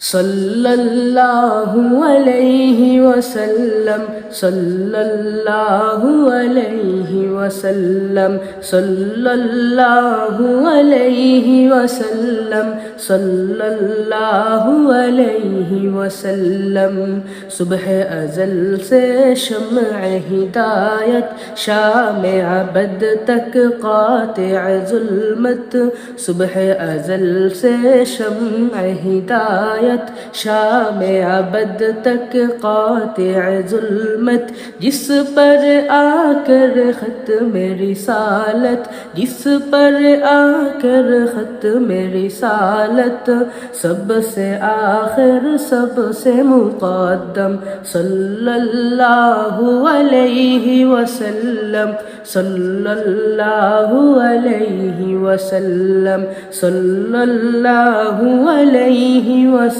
صلى الله عليه وسلم صلى الله عليه وسلم صلى الله عليه وسلم صلى الله عليه وسلم. صبح أزل سے شمع ہدایت شام عبد تک قاطع ظلمت. صبح أزل سے شمع ہدایت غاية شام عبد تک قاطع ظلمت جس پر آ کر ختم رسالت جس پر آ کر ختم رسالت سب سے آخر سب سے مقدم صلی اللہ علیہ وسلم صلی اللہ علیہ وسلم صلی اللہ علیہ وسلم.